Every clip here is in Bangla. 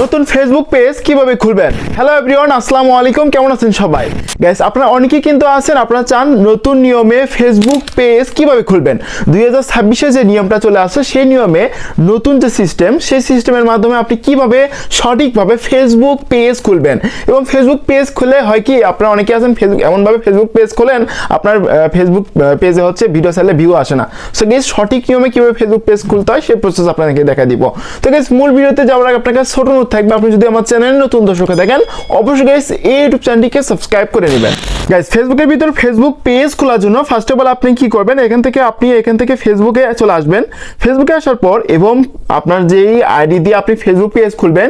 নতুন ফেসবুক পেজ কীভাবে খুলবেন? হ্যালো এভরিওয়ান আসসালামু আলাইকুম, কেমন আছেন সবাই? গ্যাস আপনারা অনেকেই কিন্তু আছেন, আপনারা চান নতুন নিয়মে ফেসবুক পেজ কীভাবে খুলবেন? দুই হাজার ছাব্বিশে যে নিয়মটা চলে আসছে সেই নিয়মে নতুন যে সিস্টেম সেই সিস্টেমের মাধ্যমে আপনি কীভাবে সঠিকভাবে ফেসবুক পেজ খুলবেন? এবং ফেসবুক পেজ খুলে হয় কি, আপনারা অনেকে আছেন ফেসবুক এমনভাবে ফেসবুক পেজ খোলেন, আপনার ফেসবুক পেজে হচ্ছে ভিডিও চাইলে ভিউ আসে না। সো গেস সঠিক নিয়মে কীভাবে ফেসবুক পেজ খুলতে হয়, সেই প্রসেস আপনাদেরকে দেখা দিব। তো গেস মূল ভিডিওতে যাওয়ার আগে আপনার কাছে ছোট নোট থাকবে আপনি যদি আমার চ্যানেল নতুন দর্শকে দেখেন, অবশ্যই গাইস এই ইউটিউব চ্যানেলটিকে সাবস্ক্রাইব করে নেবেন। গাইস ফেসবুকের ভিতর ফেসবুক পেজ খোলার জন্য ফার্স্ট অফ অল আপনি কি করবেন? এখান থেকে আপনি এখান থেকে ফেসবুকে চলে আসবেন। ফেসবুকে আসার পর এবং আপনার যেই আইডি দিয়ে আপনি ফেসবুক পেজ খুলবেন,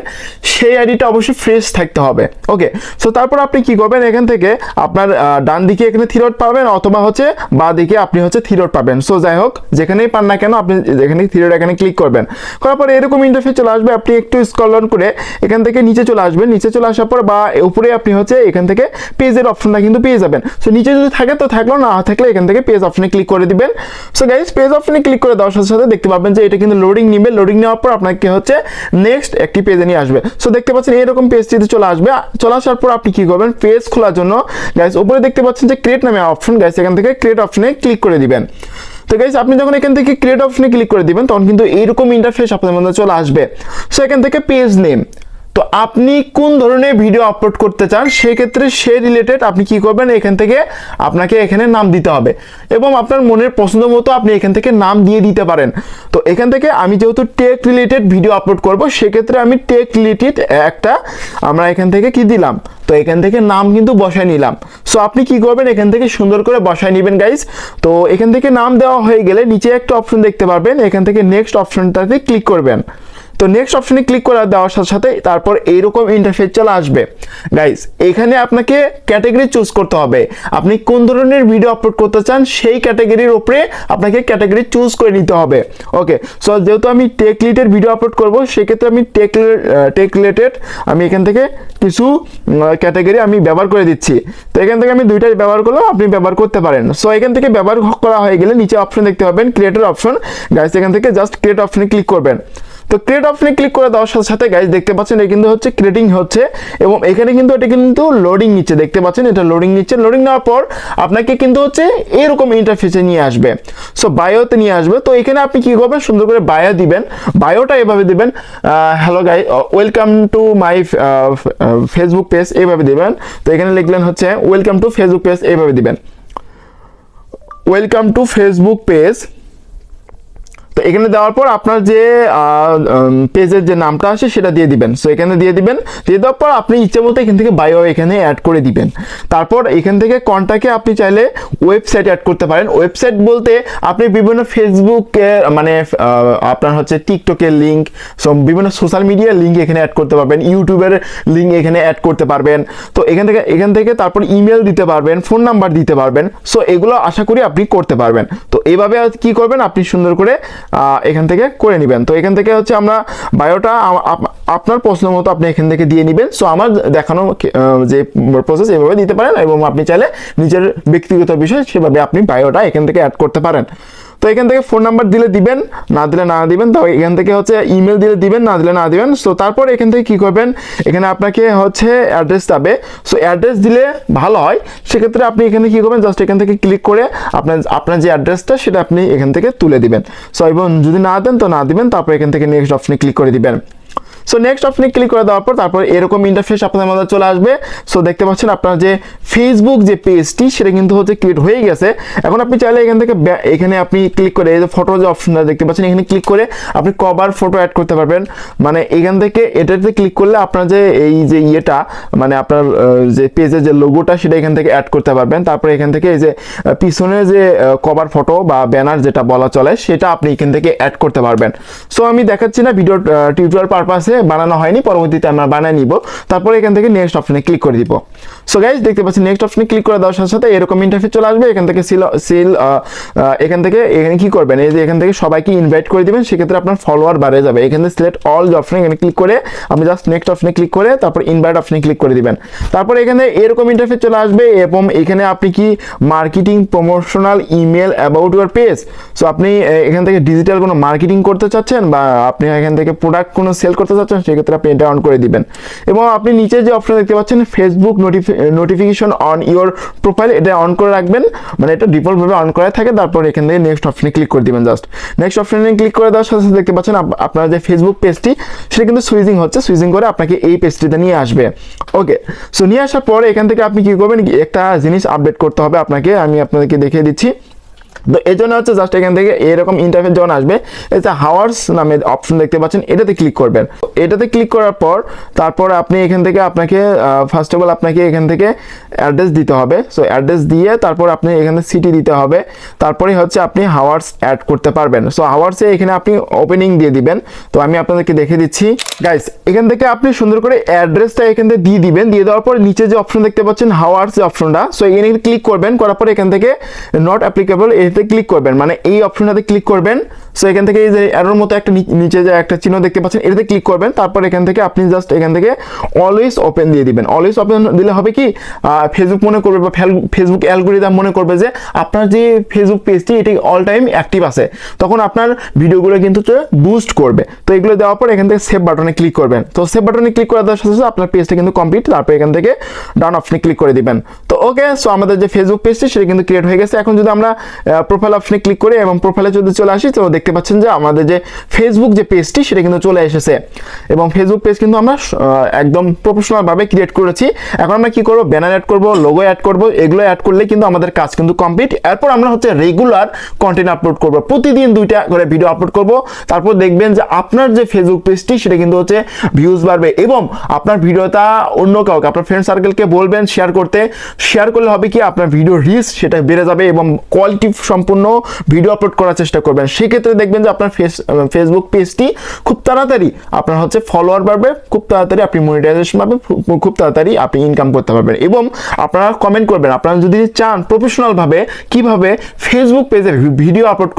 সেই আইডিটা অবশ্যই ফ্রেশ থাকতে হবে। ওকে সো তারপর আপনি কি করবেন? এখান থেকে আপনার ডান দিকে এখানে থিরোড পাবেন অথবা হচ্ছে বা দিকে আপনি হচ্ছে থিরোড পাবেন। সো যাই হোক, যেখানেই পান না কেন আপনি যেখানে থিরোড এখানে ক্লিক করবেন। করার পরে এরকম ইন্টারফেস চলে আসবে। আপনি একটু স্ক্রল ডাউন করে এখান থেকে নিচে চলে আসবেন। নিচে চলে আসার পর বা উপরে আপনি হচ্ছে এখান থেকে পেজের অপশনটা কিন্তু পেয়ে যাবেন। সো নিচে যদি থাকে তো থাকল, না থাকলে এখান থেকে পেজ অপশনে ক্লিক করে দিবেন। সো গাইস পেজ অপশনে ক্লিক করে দেওয়ার সাথে সাথে দেখতে পাবেন যে এটা কিন্তু লোডিং নিবে। লোডিং নেওয়ার পর আপনাকে হচ্ছে নেক্সট একটি পেজে নিয়ে আসবে। সো দেখতে পাচ্ছেন এরকম পেজটিতে চলে আসবে। চলে আসার পর আপনি কি করবেন? পেজ খোলার জন্য গাইস উপরে দেখতে পাচ্ছেন যে ক্রিয়েট নামে অপশন গাইস এখান থেকে ক্রিয়েট অপশনে ক্লিক করে দিবেন। তো গাইস আপনি যখন এখান থেকে ক্রিয়েট অপশনে ক্লিক করে দিবেন, তখন কিন্তু এইরকম ইন্টারফেস আপনার মধ্যে চলে আসবে। সো এখান থেকে পেজ নেম তো আপনি কোন ধরনের ভিডিও আপলোড করতে চান, সেক্ষেত্রে সে রিলেটেড আপনি কি করবেন, এখান থেকে আপনাকে এখানে নাম দিতে হবে। এবং আপনার মনের পছন্দ মতো আপনি এখান থেকে নাম দিয়ে দিতে পারেন। তো এখান থেকে আমি যেহেতু টেক রিলেটেড ভিডিও আপলোড করব, সেক্ষেত্রে আমি টেক রিলেটেড একটা আমরা এখান থেকে কি দিলাম? তো এখান থেকে নাম কিন্তু বসায় নিলাম। সো আপনি কি করবেন, এখান থেকে সুন্দর করে বসায় নেবেন গাইজ তো এখান থেকে নাম দেওয়া হয়ে গেলে নিচে একটা অপশন দেখতে পারবেন, এখান থেকে নেক্সট অপশনটাতে ক্লিক করবেন। তো নেক্সট অপশনে ক্লিক করে দেওয়ার সাথে সাথে তারপর এইরকম ইন্টারফেস চলে আসবে। গাইস এখানে আপনাকে ক্যাটাগরি চুজ করতে হবে। আপনি কোন ধরনের ভিডিও আপলোড করতে চান, সেই ক্যাটাগরির উপরে আপনাকে ক্যাটাগরি চুজ করে নিতে হবে। ওকে সো যেহেতু আমি টেক রিলেটেড ভিডিও আপলোড করব, সেক্ষেত্রে আমি টেক টেক রিলেটেড আমি এখান থেকে কিছু ক্যাটাগরি আমি ব্যবহার করে দিচ্ছি। তো এখান থেকে আমি দুইটাই ব্যবহার করলাম আপনি ব্যবহার করতে পারেন। সো এখান থেকে ব্যবহার করা হয়ে গেলে নিচে অপশন দেখতে পাবেন ক্রিয়েটের অপশন গাইস এখান থেকে জাস্ট ক্রিয়েট অপশনে ক্লিক করবেন। তো ক্রিয়েট অপশনে ক্লিক করে দেওয়ার সাথে সাথে গাইজ দেখতে পাচ্ছেন এটা কিন্তু হচ্ছে ক্রিয়েটিং হচ্ছে এবং এখানে কিন্তু এটা কিন্তু লোডিং নিচ্ছে, দেখতে পাচ্ছেন, এটা লোডিং নিচ্ছে। লোডিং নেওয়ার পর আপনাকে কিন্তু হচ্ছে এরকম ইন্টারফেসে নিয়ে আসবে। সো বায়োতে নিয়ে আসবে। তো এখানে আপনি কি করবেন? সুন্দর করে বায়ো দিবেন। বায়োটা এভাবে দিবেন। Hello guy welcome to my Facebook page এইভাবে দিবেন। তো এখানে লিখলেন হচ্ছে ওয়েলকাম টু ফেসবুক পেজ এইভাবে দিবেন। ওয়েলকাম টু ফেসবুক পেজ তো এখানে দেওয়ার পর আপনার যে পেজের যে নামটা আসে সেটা দিয়ে দিবেন। সো এখানে দিয়ে দিবেন। দিয়ে দেওয়ার পর আপনি ইচ্ছে মতো এখান থেকে বায়ো এখানে অ্যাড করে দিবেন। তারপর এখান থেকে কন্টাক্টে আপনি চাইলে ওয়েবসাইট অ্যাড করতে পারেন। ওয়েবসাইট বলতে আপনি বিভিন্ন ফেসবুকের মানে আপনার হচ্ছে টিকটকের লিঙ্ক সো বিভিন্ন সোশ্যাল মিডিয়ার লিঙ্ক এখানে অ্যাড করতে পারবেন। ইউটিউবের লিঙ্ক এখানে অ্যাড করতে পারবেন। তো এখান থেকে এখান থেকে তারপর ইমেল দিতে পারবেন ফোন নাম্বার দিতে পারবেন। সো এগুলো আশা করি আপনি করতে পারবেন। তো এইভাবে কি করবেন? আপনি সুন্দর করে এখান থেকে করে নেবেন। তো এখান থেকে হচ্ছে আমরা বায়োটা আপ- আপনার পছন্দ মতো আপনি এখান থেকে দিয়ে নেবেন। সো আমার দেখানো যে প্রসেস এভাবে দিতে পারেন এবং আপনি চাইলে নিজের ব্যক্তিগত বিষয় সেভাবে আপনি বায়োটা এখান থেকে অ্যাড করতে পারেন। তো এখান থেকে ফোন নাম্বার দিলে দিবেন, না দিলে না দিবেন, তো এখান থেকে হচ্ছে ইমেল দিলে দিবেন, না দিলে না দিবেন। সো তারপর এখান থেকে কি করবেন, এখানে আপনাকে হচ্ছে অ্যাড্রেস যাবে। সো অ্যাড্রেস দিলে ভালো হয়, সেক্ষেত্রে আপনি এখানে কি করবেন জাস্ট এখান থেকে ক্লিক করে আপনার আপনার যে অ্যাড্রেসটা সেটা আপনি এখান থেকে তুলে দিবেন। সো এবং যদি না দেন, তো না দিবেন, তারপর এখান থেকে নেক্সট অপশনে ক্লিক করে দিবেন। সো নেক্সট অপশনে ক্লিক করে দেওয়ার পর তারপর এরকম ইন্টারফেস আপনাদের মধ্যে চলে আসবে। সো দেখতে পাচ্ছেন আপনার যে ফেসবুক যে পেজটি সেটা কিন্তু হচ্ছে ক্রিয়েট হয়ে গেছে। এখন আপনি চাইলে এখান থেকে এখানে আপনি ক্লিক করে, এই যে ফটো যে অপশনটা দেখতে পাচ্ছেন, এখানে ক্লিক করে আপনি কভার ফটো অ্যাড করতে পারবেন। মানে এখান থেকে এটাতে ক্লিক করলে আপনার যে এই যে ইয়েটা মানে আপনার যে পেজের যে লোগোটা সেটা এখান থেকে অ্যাড করতে পারবেন। তারপরে এখান থেকে এই যে পিছনে যে কভার ফটো বা ব্যানার যেটা বলা চলে, সেটা আপনি এখান থেকে অ্যাড করতে পারবেন। সো আমি দেখাচ্ছি না ভিডিও টিউটোরিয়াল পারপাসে বানানো হয়নি, পরবর্তীতে আমরা বানিয়ে নিব। তারপরে এখান থেকে নেক্সট অপশনে ক্লিক করে দিব। সো গাইজ দেখতে পাচ্ছি নেক্সট অপশনে ক্লিক করে দেওয়ার সাথে সাথে এরকম ইন্টারফেস চলে আসবে। এখান থেকে সিল সিল এখান থেকে এখানে কি করবেন? এই যে এখান থেকে সবাইকে ইনভাইট করে দিবেন, সেক্ষেত্রে আপনার ফলোয়ার বাড়ে যাবে। এখানে সিলেক্ট অল যে অপশনে এখানে ক্লিক করে আপনি জাস্ট নেক্সট অপশনে ক্লিক করে তারপর ইনভাইট অপশনে ক্লিক করে দিবেন। তারপর এখানে এরকম ইন্টারফেস চলে আসবে এবং এখানে আপনি কি marketing promotional email about your page so আপনি এখান থেকে ডিজিটাল কোনো মার্কেটিং করতে চাচ্ছেন বা আপনি এখান থেকে প্রোডাক্ট কোনো সেল করতে চাচ্ছেন চাচ্ছেন সেক্ষেত্রে আপনি এটা অন করে দিবেন। এবং আপনি নিচে যে অপশন দেখতে পাচ্ছেন Facebook notification on your profile এটা অন করে রাখবেন। মানে এটা ডিফল্ট ভাবে অন করা থাকে, তারপর এখান থেকে নেক্সট অপশনে ক্লিক করে দিবেন জাস্ট নেক্সট অপশনে ক্লিক করে দেওয়ার সাথে সাথে দেখতে পাচ্ছেন আপনার যে ফেসবুক পেজটি সেটা কিন্তু সুইজিং হচ্ছে। সুইজিং করে আপনাকে এই পেজটিতে নিয়ে আসবে। ওকে সো নিয়ে আসার পরে এখান থেকে আপনি কি করবেন, একটা জিনিস আপডেট করতে হবে আপনাকে। আমি আপনাদেরকে দেখিয়ে দিচ্ছি। তো এই জন্য হচ্ছে জাস্ট এখান থেকে এরকম ইন্টারফেস যখন আসবে, এই যে হাওয়ার্স নামে অপশন দেখতে পাচ্ছেন, এটাতে ক্লিক করবেন। এটাতে ক্লিক করার পর, তারপর আপনি এখান থেকে আপনাকে ফার্স্ট অফ অল আপনাকে এখান থেকে অ্যাড্রেস দিতে হবে। সো অ্যাড্রেস দিয়ে তারপর আপনি এখানে সিটি দিতে হবে। তারপরে হচ্ছে আপনি হাওয়ার্স অ্যাড করতে পারবেন। সো হাওয়ার্সে এখানে আপনি ওপেনিং দিয়ে দিবেন। তো আমি আপনাদেরকে দেখে দিচ্ছি। গাইস এখান থেকে আপনি সুন্দর করে অ্যাড্রেসটা এখান থেকে দিয়ে দিবেন। দিয়ে দেওয়ার পর নিচে যে অপশন দেখতে পাচ্ছেন হাওয়ার্স অপশনটা সো এখানে ক্লিক করবেন। করার পর এখান থেকে নট অ্যাপ্লিকেবল এতে ক্লিক করবেন মানে এই অপশনটাতে ক্লিক করবেন। সো এখান থেকে এই যে অ্যারোর মতো একটা নিচে যে একটা চিহ্ন দেখতে পাচ্ছেন, এটাতে ক্লিক করবেন। তারপর এখান থেকে আপনি জাস্ট এখান থেকে অলওয়েজ ওপেন দিয়ে দিবেন। অলওয়েজ ওপেন দিলে হবে কি ফেসবুক মনে করবে বা ফেসবুক অ্যালগোরিদম মনে করবে যে আপনার যে ফেসবুক পেজটি এটি অল টাইম অ্যাক্টিভ আছে। তখন আপনার ভিডিওগুলো কিন্তু বুস্ট করবে। তো এগুলো দেওয়ার পর এখান থেকে সেভ বাটনে ক্লিক করবেন। তো সেভ বাটনে ক্লিক করার সাথে সাথে আপনার পেজটা কিন্তু কমপ্লিট তারপর এখান থেকে ডাউন অপশনে ক্লিক করে দিবেন। তো ওকে সো আমাদের যে ফেসবুক পেজটি সেটা কিন্তু ক্রিয়েট হয়ে গেছে। এখন যদি আমরা প্রোফাইল অপশনে ক্লিক করে এবং প্রোফাইলে যদি চলে আসি, তো দেখতে পাচ্ছেন যে আমাদের যে ফেসবুক যে পেজটি সেটা কিন্তু চলে এসেছে। এবং ফেসবুক পেজ কিন্তু আমরা একদম প্রফেশনাল ভাবে ক্রিয়েট করেছি। এখন আমরা কি করব? ব্যানার অ্যাড করব লোগো অ্যাড করব, এগুলো অ্যাড করলে কিন্তু আমাদের কাজ কিন্তু কমপ্লিট এরপর আমরা হচ্ছে রেগুলার কন্টেন্ট আপলোড করব। প্রতিদিন দুইটা করে ভিডিও আপলোড করব। তারপর দেখবেন যে আপনার যে ফেসবুক পেজটি সেটা কিন্তু হচ্ছে ভিউজ বাড়বে এবং আপনার ভিডিওটা অন্য কাউকে, আপনার ফ্রেন্ড সার্কেলকে বলবেন শেয়ার করতে। শেয়ার করলে হবে কি? আপনার ভিডিও রিচ সেটা বেড়ে যাবে এবং কোয়ালিটি সম্পূর্ণ ভিডিও আপলোড করার চেষ্টা করবেন। সেক্ষেত্রে দেখবেন যে আপনার ফেস ফেসবুক পেজটি খুব তাড়াতাড়ি আপনার হচ্ছে ফলোয়ার বাড়বে, খুব তাড়াতাড়ি আপনি মনিটাইজেশন পাবেন, খুব- তাড়াতাড়ি আপনি ইনকাম করতে পারবেন এবং আপনারা কমেন্ট করবেন, আপনারা যদি চান প্রফেশনালভাবে কীভাবে ফেসবুক পেজে ভিডিও আপলোড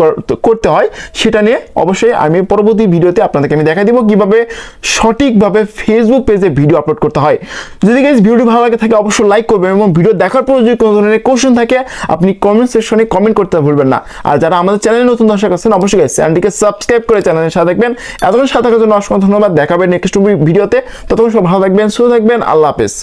করতে হয়, সেটা নিয়ে অবশ্যই আমি পরবর্তী ভিডিওতে আপনাদেরকে আমি দেখা দিব কীভাবে সঠিকভাবে ফেসবুক পেজে ভিডিও আপলোড করতে হয়। যদি গাইজ ভিডিওটি ভালো লাগে থাকে, অবশ্যই লাইক করবেন এবং ভিডিও দেখার পর যদি কোনো ধরনের কোশ্চেন থাকে, আপনি কমেন্ট সেকশনে কমেন্ট করতে ভুলবেন না। আর যারা আমাদের চ্যানেলে নতুন দর্শক আছেন, অবশ্যই চ্যানেলটিকে সাবস্ক্রাইব করে চ্যানেলের সাথে থাকবেন। এতক্ষণ সাথে থাকার জন্য অসংখ্য ধন্যবাদ। দেখাবেন নেক্সট ভিডিওতে। ততক্ষণ সব ভালো থাকবেন, সুস্থ থাকবেন। আল্লাহ হাফেজ।